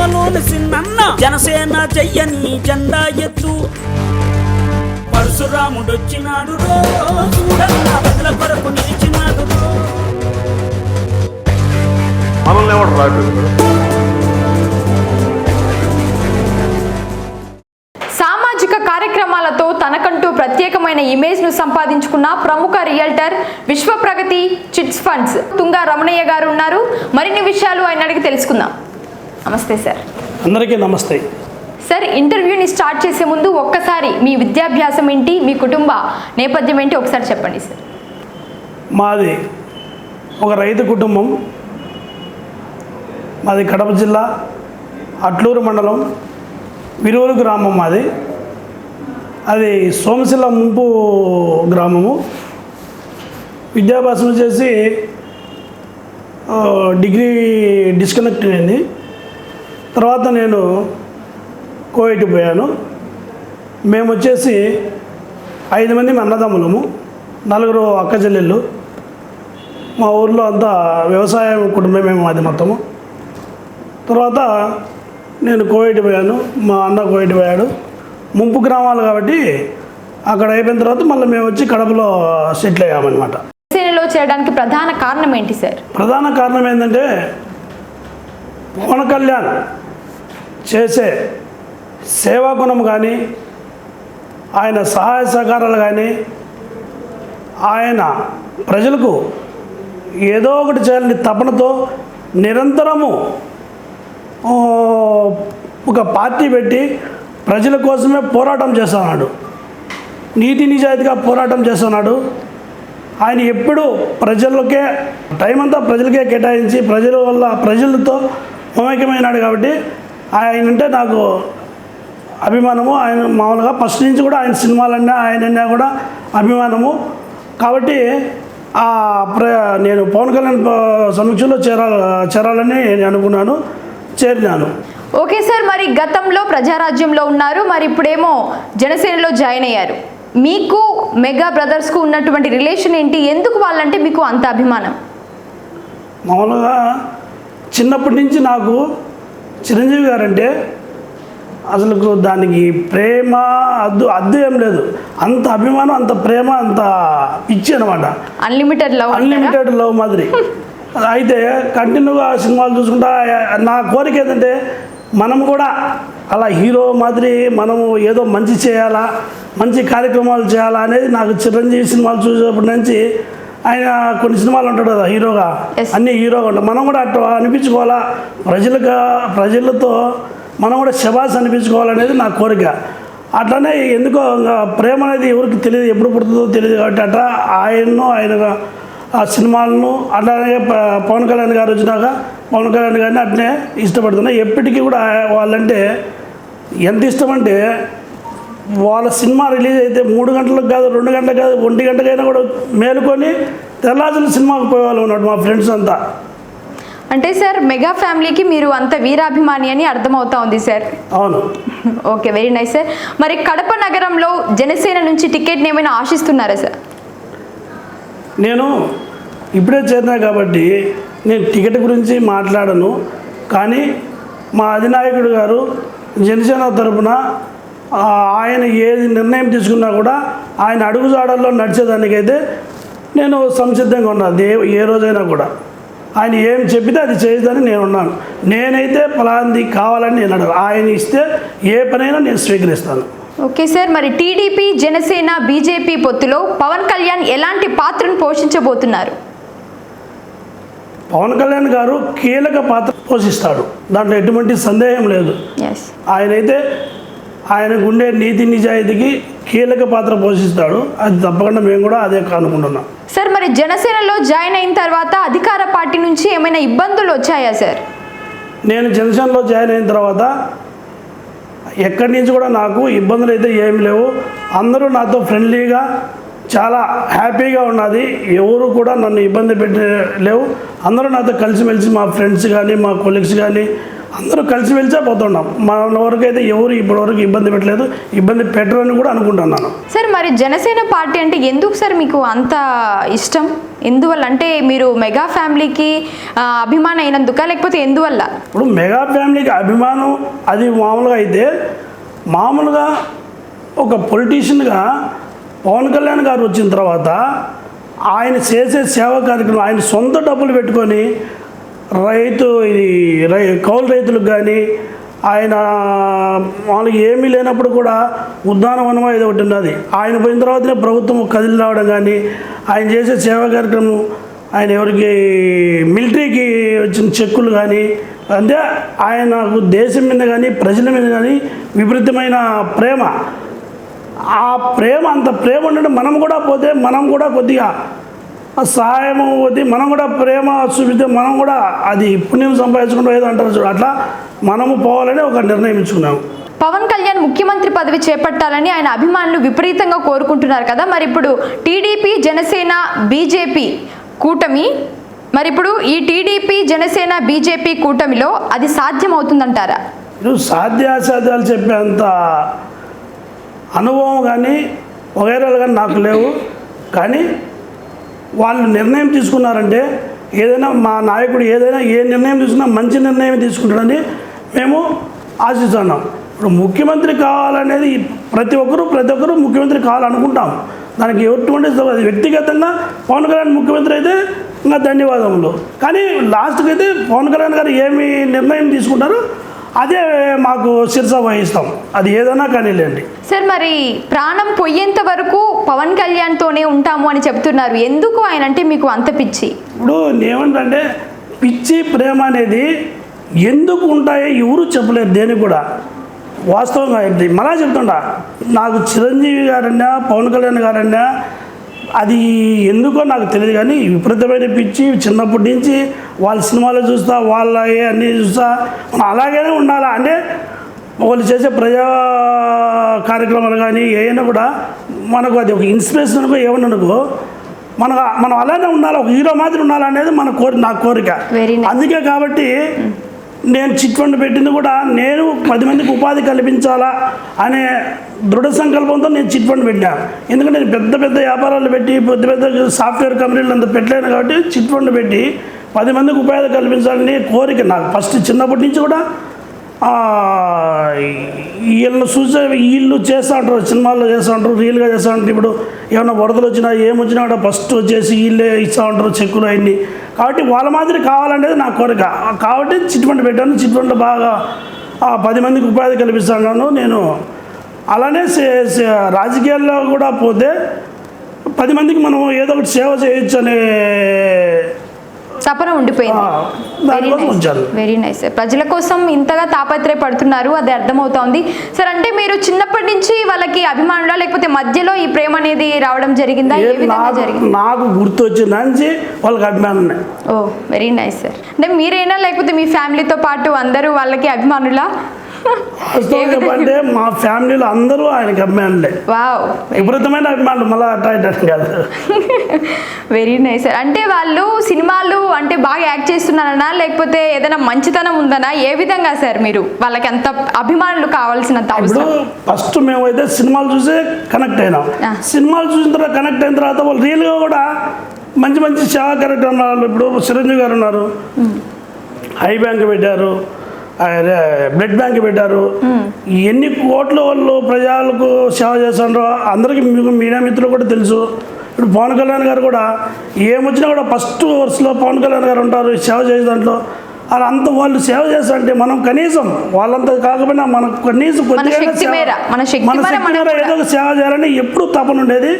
సీమలోని సిన్నన్న జనసేన చెయ్యని జెండా ఎత్తు. పరశురాముడొచ్చినాడు రో చూడన్న ప్రజల కొరకు నిలిచినాడు మనల్ని ఎవరు సామాజిక కార్యక్రమాలతో తనకంటూ ప్రత్యేకమైన ఇమేజ్ను సంపాదించుకున్న ప్రముఖ realtor Vishwapragati chits funds. Tunga Ramanaiah garu ఉన్నారు. మరిన్ని విషయాలు ఆయన అడిగి తెలుసుకుందాం. నమస్తే సార్ అందరికీ నమస్తే. సార్ ఇంటర్వ్యూని స్టార్ట్ చేసే ముందు ఒక్కసారి మీ విద్యాభ్యాసం ఏంటి మీ కుటుంబ నేపథ్యం ఏంటి ఒకసారి చెప్పండి సార్ మాది ఒక రైతు కుటుంబం. మాది కడప జిల్లా అట్లూరు మండలం విరూరు గ్రామం మాది. అది సోమశిల ముంపు గ్రామము. విద్యాభ్యాసం చేసి డిగ్రీ డిస్కనెక్ట్ అయింది. తర్వాత నేను కోవిడ్ పోయాను. మేము వచ్చేసి ఐదు మంది అన్నదమ్ములము నలుగురు అక్క చెల్లెళ్ళు. మా ఊర్లో అంతా వ్యవసాయ కుటుంబమే మాది మొత్తము. తర్వాత నేను కోవిడ్ పోయాను మా అన్న కోవిడ్ పోయాడు. ముంపు గ్రామాలు కాబట్టి అక్కడ అయిపోయిన తర్వాత మళ్ళీ మేము వచ్చి కడపలో సెటిల్ అయ్యామన్నమాట. సేనలో చేయడానికి ప్రధాన కారణం ఏంటి సార్? ప్రధాన కారణం ఏంటంటే పవన్ కళ్యాణ్. చేసే సేవా గుణం కానీ ఆయన సహాయ సహకారాలు కానీ ఆయన ప్రజలకు ఏదో ఒకటి చేయాలని తపనతో నిరంతరము ఒక పార్టీ పెట్టి ప్రజల కోసమే పోరాటం చేస్తున్నాడు. నీతి నిజాయితీగా పోరాటం చేస్తున్నాడు. ఆయన ఎప్పుడు ప్రజలకే టైం అంతా ప్రజలకే కేటాయించి ప్రజల వల్ల ప్రజలతో మమేకమైనాడు కాబట్టి ఆయన అంటే నాకు అభిమానము. ఆయన మామూలుగా ఫస్ట్ నుంచి కూడా ఆయన సినిమాలన్నా ఆయనన్నా కూడా అభిమానము. కాబట్టి ఆ ప్ర నేను పవన్ కళ్యాణ్ సమీక్షలో చేరాల చేరాలని నేను అనుకున్నాను చేరినాను. ఓకే సార్ మరి గతంలో ప్రజారాజ్యంలో ఉన్నారు మరి ఇప్పుడేమో జనసేనలో జాయిన్ అయ్యారు. మీకు మెగా బ్రదర్స్కు ఉన్నటువంటి రిలేషన్ ఏంటి? ఎందుకు వాళ్ళంటే మీకు అంత అభిమానం? మామూలుగా చిన్నప్పటి నుంచి నాకు చిరంజీవి గారంటే అసలు దానికి ప్రేమ అద్దు అద్దు ఏం లేదు. అంత అభిమానం అంత ప్రేమ అంత పిచ్చి అనమాట అన్లిమిటెడ్ లవ్ అన్లిమిటెడ్ లవ్ మాదిరి. అయితే కంటిన్యూగా సినిమాలు చూసుకుంటా నా కోరిక ఏంటంటే మనం కూడా అలా హీరో మాదిరి మనము ఏదో మంచి చేయాలా మంచి కార్యక్రమాలు చేయాలా అనేది నాకు చిరంజీవి సినిమాలు చూసేప్పటి నుంచి ఆయన కొన్ని సినిమాలు ఉంటాడు కదా హీరోగా. అన్ని హీరోగా ఉంటాయి మనం కూడా అట్లా అనిపించుకోవాలా? ప్రజలకు ప్రజలతో మనం కూడా శబాస్ అనిపించుకోవాలనేది నా కోరిక. అట్లనే ఎందుకో ప్రేమ అనేది ఎవరికి తెలియదు ఎప్పుడు పుడుతుందో తెలియదు కాబట్టి అట్లా ఆయన్ను ఆయన ఆ సినిమాలను అట్లానే పవన్ కళ్యాణ్ గారు వచ్చినాక పవన్ కళ్యాణ్ గారిని అట్నే ఇష్టపడుతున్నా. ఎప్పటికీ కూడా వాళ్ళంటే ఎంత ఇష్టం అంటే వాళ్ళ సినిమా రిలీజ్ అయితే మూడు గంటలకు కాదు రెండు గంటలకు కాదు ఒంటి గంటకైనా కూడా మేలుకొని తెల్లాజులు సినిమాకి పోయేవాళ్ళు ఉన్నాడు మా ఫ్రెండ్స్ అంతా. అంటే సార్ మెగా ఫ్యామిలీకి మీరు అంత వీరాభిమాని అని అర్థమవుతా ఉంది సార్. అవును. Okay very nice sir. మరి కడప నగరంలో జనసేన నుంచి టికెట్ని ఏమైనా ఆశిస్తున్నారా సార్? నేను ఇప్పుడే చేరినా కాబట్టి నేను టికెట్ గురించి మాట్లాడను. కానీ మా అధినాయకుడు గారు జనసేన తరపున ఆయన ఏది నిర్ణయం తీసుకున్నా కూడా ఆయన అడుగుజాడల్లో నడిచేదానికైతే నేను సంసిద్ధంగా ఉన్నాను. ఏ ఏ రోజైనా కూడా. ఆయన ఏం చెప్పితే అది చేయదని నేను ఉన్నాను నేనైతే ఫలాంది కావాలని నేను అడగను ఆయన ఇస్తే ఏ పనైనా నేను స్వీకరిస్తాను. ఓకే సార్ మరి టీడీపీ జనసేన బీజేపీ పొత్తులో పవన్ కళ్యాణ్ ఎలాంటి పాత్రను పోషించబోతున్నారు? పవన్ కళ్యాణ్ గారు కీలక పాత్ర పోషిస్తాడు. దాంట్లో ఎటువంటి సందేహం లేదు. ఆయనైతే ఆయనకు ఉండే నీతి నిజాయితీకి కీలక పాత్ర పోషిస్తాడు. అది తప్పకుండా మేము కూడా అదే అనుకుంటున్నాం సార్ మరి జనసేనలో జాయిన్ అయిన తర్వాత అధికార పార్టీ నుంచి ఏమైనా ఇబ్బందులు వచ్చాయా సార్? నేను జనసేనలో జాయిన్ అయిన తర్వాత ఎక్కడి నుంచి కూడా నాకు ఇబ్బందులు అయితే ఏమి లేవు. అందరూ నాతో ఫ్రెండ్లీగా చాలా హ్యాపీగా ఉన్నది. ఎవరు కూడా నన్ను ఇబ్బంది పెట్టే లేవు అందరూ నాతో కలిసిమెలిసి మా ఫ్రెండ్స్ కానీ మా కొలీగ్స్ కానీ అందరూ కలిసి వెళ్చే పోతున్నాం మన వరకు అయితే ఎవరు ఇప్పటి వరకు ఇబ్బంది పెట్టలేదు. ఇబ్బంది పెట్టరని కూడా అనుకుంటున్నాను. సార్ మరి జనసేన పార్టీ అంటే ఎందుకు సార్ మీకు అంత ఇష్టం? ఎందువల్ల? అంటే మీరు మెగా ఫ్యామిలీకి అభిమానం అయినందుక? లేకపోతే ఎందువల్ల? ఇప్పుడు మెగా ఫ్యామిలీకి అభిమానం అది మామూలుగా అయితే మామూలుగా ఒక పొలిటీషియన్గా పవన్ కళ్యాణ్ గారు వచ్చిన తర్వాత ఆయన చేసే సేవా కార్యక్రమం ఆయన సొంత డబ్బులు పెట్టుకొని రైతు ఇది రై కౌలు రైతులకు కానీ ఆయన వాళ్ళకి ఏమీ లేనప్పుడు కూడా ఉద్యానవనం ఏదో ఒకటి ఉన్నది. ఆయన పోయిన తర్వాతనే ప్రభుత్వం కదిలి రావడం కానీ ఆయన చేసే సేవా కార్యక్రమం ఆయన ఎవరికి మిలిటరీకి వచ్చిన చెక్కులు కానీ అంటే ఆయనకు దేశం మీద కానీ ప్రజల మీద కానీ విపరీతమైన ప్రేమ. ఆ ప్రేమ అంత ప్రేమ ఉండడం మనం కూడా పోతే మనం కూడా కొద్దిగా ఆ సహాయం పోతే మనం కూడా ప్రేమ చూపితే మనం కూడా అది పుణ్యం సంపాదించుకుంటూ ఏదో అంటారు చూడు. అట్లా మనము పోవాలని ఒక నిర్ణయం ఇచ్చుకున్నాము పవన్ కళ్యాణ్ ముఖ్యమంత్రి పదవి చేపట్టాలని ఆయన అభిమానులు విపరీతంగా కోరుకుంటున్నారు కదా. మరి ఇప్పుడు టీడీపీ జనసేన బీజేపీ కూటమి మరి ఇప్పుడు ఈ టీడీపీ జనసేన బీజేపీ కూటమిలో అది సాధ్యమవుతుందంటారా? నువ్వు సాధ్యాసాధ్యాలు చెప్పేంత అనుభవం కానీ వగైరాలు కానీ నాకు లేవు. కానీ వాళ్ళు నిర్ణయం తీసుకున్నారంటే ఏదైనా మా నాయకుడు ఏదైనా ఏ నిర్ణయం తీసుకున్నా మంచి నిర్ణయం తీసుకుంటాడని మేము ఆశిస్తున్నాం. ఇప్పుడు ముఖ్యమంత్రి కావాలనేది ప్రతి ఒక్కరూ ప్రతి ఒక్కరూ ముఖ్యమంత్రి కావాలనుకుంటాం. దానికి ఎటువంటి అది వ్యక్తిగతంగా పవన్ కళ్యాణ్ ముఖ్యమంత్రి అయితే ఇంకా ధన్యవాదములు. కానీ లాస్ట్కి అయితే పవన్ కళ్యాణ్ గారు ఏమి నిర్ణయం తీసుకుంటారో అదే మాకు శిరస వహిస్తాం. అది ఏదైనా కానీ లేండి సార్ మరి ప్రాణం పోయేంత వరకు పవన్ కళ్యాణ్తోనే ఉంటాము అని చెప్తున్నారు. ఎందుకు ఆయన అంటే మీకు అంత పిచ్చి? ఇప్పుడు ఏమంటే పిచ్చి ప్రేమ అనేది ఎందుకు ఉంటాయో ఎవరు చెప్పలేరు దేనికి కూడా. వాస్తవంగా ఇప్పుడు మళ్ళా చెప్తుంటా. నాకు చిరంజీవి గారన్నా పవన్ కళ్యాణ్ గారన్నా అది ఎందుకో నాకు తెలియదు కానీ విపరీతమైన పిచ్చి. చిన్నప్పటి నుంచి వాళ్ళ సినిమాలు చూస్తా వాళ్ళ అన్నీ చూస్తా. మనం అలాగనే ఉండాలా? అంటే వాళ్ళు చేసే ప్రజా కార్యక్రమాలు కానీ ఏమైనా కూడా మనకు అది ఒక ఇన్స్పిరేషన్ అనుకో ఏమన్నా అనుకో మన మనం అలానే ఉండాలి ఒక హీరో మాదిరి ఉండాలనేది మన కోరి నా కోరిక. అందుకే కాబట్టి నేను చిట్ ఫండ్ పెట్టింది కూడా నేను పది మందికి ఉపాధి కల్పించాలా అనే దృఢ సంకల్పంతో నేను చిట్ ఫండ్ పెట్టాను. ఎందుకంటే నేను పెద్ద పెద్ద వ్యాపారాలు పెట్టి పెద్ద పెద్ద సాఫ్ట్వేర్ కంపెనీలు అంత పెట్టలేను కాబట్టి చిట్ ఫండ్ పెట్టి పది మందికి ఉపాధి కల్పించాలని కోరిక నాకు. ఫస్ట్ చిన్నప్పటి నుంచి కూడా వీళ్ళు వీళ్ళని చూసే వీళ్ళు చేస్తూ ఉంటారు సినిమాల్లో చేస్తూ ఉంటారు రియల్గా చేస్తూ ఉంటారు ఇప్పుడు ఏమైనా వరదలు వచ్చినా ఏమొచ్చినా కూడా ఫస్ట్ వచ్చేసి వీళ్ళే ఇస్తూ ఉంటారు చెక్కులు అవన్నీ. కాబట్టి వాళ్ళ మాదిరి కావాలనేది నా కోరిక. కాబట్టి చిట్ఫండ్ పెట్టాను. చిట్ బాగా పది మందికి ఉపాధి కల్పిస్తాను నేను. అలానే రాజకీయాల్లో కూడా పోతే పది మందికి మనం ఏదో ఒకటి సేవ చేయొచ్చు అనే ఉండిపోయింది. వెరీ నైస్ వెరీ నైస్ ప్రజల కోసం ఇంతగా తాపత్రయపడుతున్నారు అది అర్థమవుతోంది. సార్ అంటే మీరు చిన్నప్పటి నుంచి వాళ్ళకి అభిమానులా లేకపోతే మధ్యలో ఈ ప్రేమ అనేది రావడం జరిగిందా? ఏ విధంగా నాకు జరిగింది? నాకు గుర్తు వచ్చిన నుంచి వాళ్ళకి అభిమానం ఓ వెరీ నైస్ సార్ అంటే మీరైనా లేకపోతే మీ ఫ్యామిలీతో పాటు అందరూ వాళ్ళకి అభిమానులా? చెప్పంటే మా ఫ్యామిలీలో అందరూ ఆయనకి అభిమానులే. వావ్. విపరీతమైన అభిమానులు మళ్ళీ అట్లా ఇట్లా కాదు. వెరీ నైస్ సార్ అంటే వాళ్ళు సినిమాలు అంటే బాగా యాక్ట్ చేస్తున్నారనా? లేకపోతే ఏదైనా మంచితనం ఉందనా? ఏ విధంగా సార్ మీరు? వాళ్ళకి అంత అభిమానులు కావాల్సినంత ఇప్పుడు ఫస్ట్ మేమైతే సినిమాలు చూసే కనెక్ట్ అయినాం. సినిమాలు చూసిన తర్వాత కనెక్ట్ అయిన తర్వాత వాళ్ళు రియల్గా కూడా మంచి మంచి సేవా కార్యక్రమాలు ఇప్పుడు చిరంజీవి గారు ఉన్నారు. ఐ బ్యాంక్ పెట్టారు. బ్లడ్ బ్యాంక్ పెట్టారు. ఎన్ని కోట్ల వాళ్ళు ప్రజలకు సేవ చేస్తారో అందరికీ మీకు మీడియా మిత్రులు కూడా తెలుసు. ఇప్పుడు పవన్ కళ్యాణ్ గారు కూడా ఏమొచ్చినా కూడా ఫస్ట్ వరుసలో పవన్ కళ్యాణ్ గారు ఉంటారు సేవ చేసే దాంట్లో. అలా అంత వాళ్ళు సేవ చేస్తారంటే మనం కనీసం వాళ్ళంత కాకపోయినా మనకు కనీసం కొద్దిగా మన మన మనం ఏదో ఒక సేవ చేయాలని ఎప్పుడు తపన ఉండేది.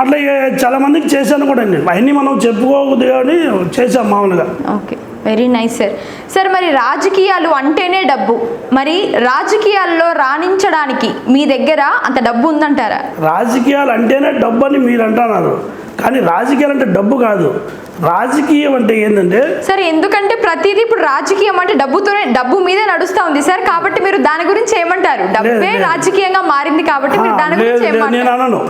అట్లా చాలా మందికి చేశాను కూడా నేను. అవన్నీ మనం చెప్పుకోకూడదు కానీ చేసాం మామూలుగా. Okay very nice sir sir మరి రాజకీయాలు అంటేనే డబ్బు. మరి రాజకీయాల్లో రాణించడానికి మీ దగ్గర అంత డబ్బు ఉందంటారా? రాజకీయాలు అంటేనే డబ్బు అని మీరు అంటున్నారు కానీ రాజకీయాలు అంటే డబ్బు కాదు. రాజకీయం అంటే ఏంటంటే సార్ ఎందుకంటే ప్రతిదీ ఇప్పుడు రాజకీయం అంటే డబ్బుతోనే డబ్బు మీదే నడుస్తా ఉంది సార్. కాబట్టి మీరు దాని గురించి ఏమంటారు? డబ్బే. రాజకీయంగా మారింది కాబట్టి మీరు దాని గురించి నేను అనను.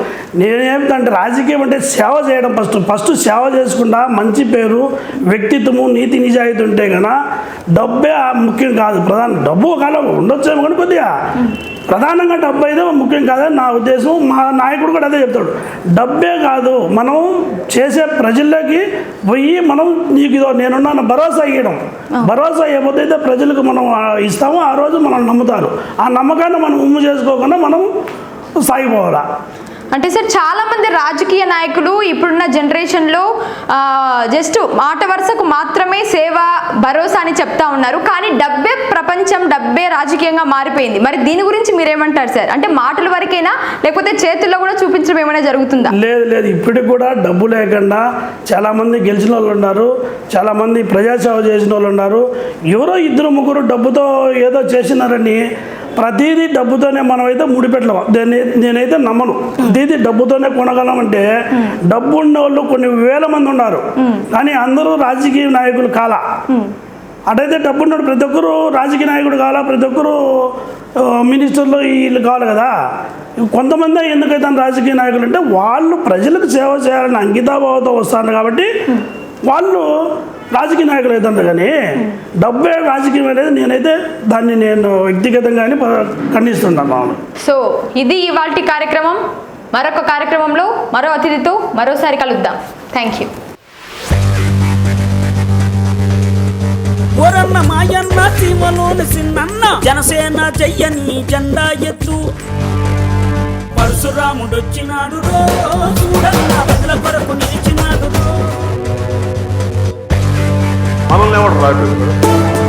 నేనేమిటంటే రాజకీయం అంటే సేవ చేయడం ఫస్ట్. ఫస్ట్ సేవ చేసుకుంటా మంచి పేరు వ్యక్తిత్వము నీతి నిజాయితీ ఉంటే కనుక డబ్బే ముఖ్యం కాదు. ప్రధాన డబ్బు కాలం ఉండొచ్చేమో కానీ కొద్దిగా. ప్రధానంగా డబ్బు అయితే ముఖ్యం కాదని నా ఉద్దేశం మా నాయకుడు కూడా అదే చెప్తాడు. డబ్బే కాదు. మనం చేసే ప్రజల్లోకి పోయి మనం నీకు ఇదో నేనున్నాను భరోసా ఇవ్వడం భరోసా ఏమైతే ప్రజలకు మనం ఇస్తామో ఆ రోజు మనం నమ్ముతారు. ఆ నమ్మకాన్ని మనం ఉమ్ము చేసుకోకుండా మనం సాగిపోవాలా? అంటే సార్ చాలా మంది రాజకీయ నాయకులు ఇప్పుడున్న జనరేషన్లో జస్ట్ మాట వరుసకు మాత్రమే సేవ భరోసా అని చెప్తా ఉన్నారు. కానీ డబ్బే ప్రపంచం డబ్బే రాజకీయంగా మారిపోయింది. మరి దీని గురించి మీరేమంటారు సార్? అంటే మాటల వరకైనా? లేకపోతే చేతుల్లో కూడా చూపించడం ఏమైనా జరుగుతుందా? లేదు లేదు. ఇప్పటికి కూడా డబ్బు లేకుండా చాలామంది గెలిచిన వాళ్ళు ఉన్నారు. చాలామంది ప్రజాసేవ చేసిన వాళ్ళు ఉన్నారు. ఎవరో ఇద్దరు ముగ్గురు డబ్బుతో ఏదో చేసినారని ప్రతిదీ డబ్బుతోనే మనమైతే ముడిపెట్టలేము. దాన్ని నేనైతే నమ్మను. ప్రతిదీ డబ్బుతోనే కొనగలమంటే డబ్బు ఉన్న వాళ్ళు కొన్ని వేల మంది ఉన్నారు. కానీ అందరూ రాజకీయ నాయకులు కాల. అటైతే డబ్బు ఉన్నాడు ప్రతి ఒక్కరు రాజకీయ నాయకుడు కావాలా ప్రతి ఒక్కరు మినిస్టర్లు వీళ్ళు కావాలి కదా. కొంతమంది ఎందుకైతే రాజకీయ నాయకులు అంటే వాళ్ళు ప్రజలకు సేవ చేయాలని అంకితాభావంతో వస్తారు కాబట్టి వాళ్ళు రాజకీయ నాయకులు అవుతారు కానీ డబ్బే రాజకీయం అనేది నేనైతే దాన్ని నేను వ్యక్తిగతంగా కానీ ఖండిస్తున్నాను మామూలు. సో ఇది ఇవాల్టి కార్యక్రమం. మరొక కార్యక్రమంలో మరో అతిథితో మరోసారి కలుద్దాం. థ్యాంక్ యూ ఓరన్న మాయన్న సీమలోని సిన్నన్న జనసేన చెయ్యని జెండా ఎత్తు. పరశురాముడొచ్చినాడు రో చూడన్న ప్రజల కొరకు నిలిచినాడు రో. Vamos ler é o rádio.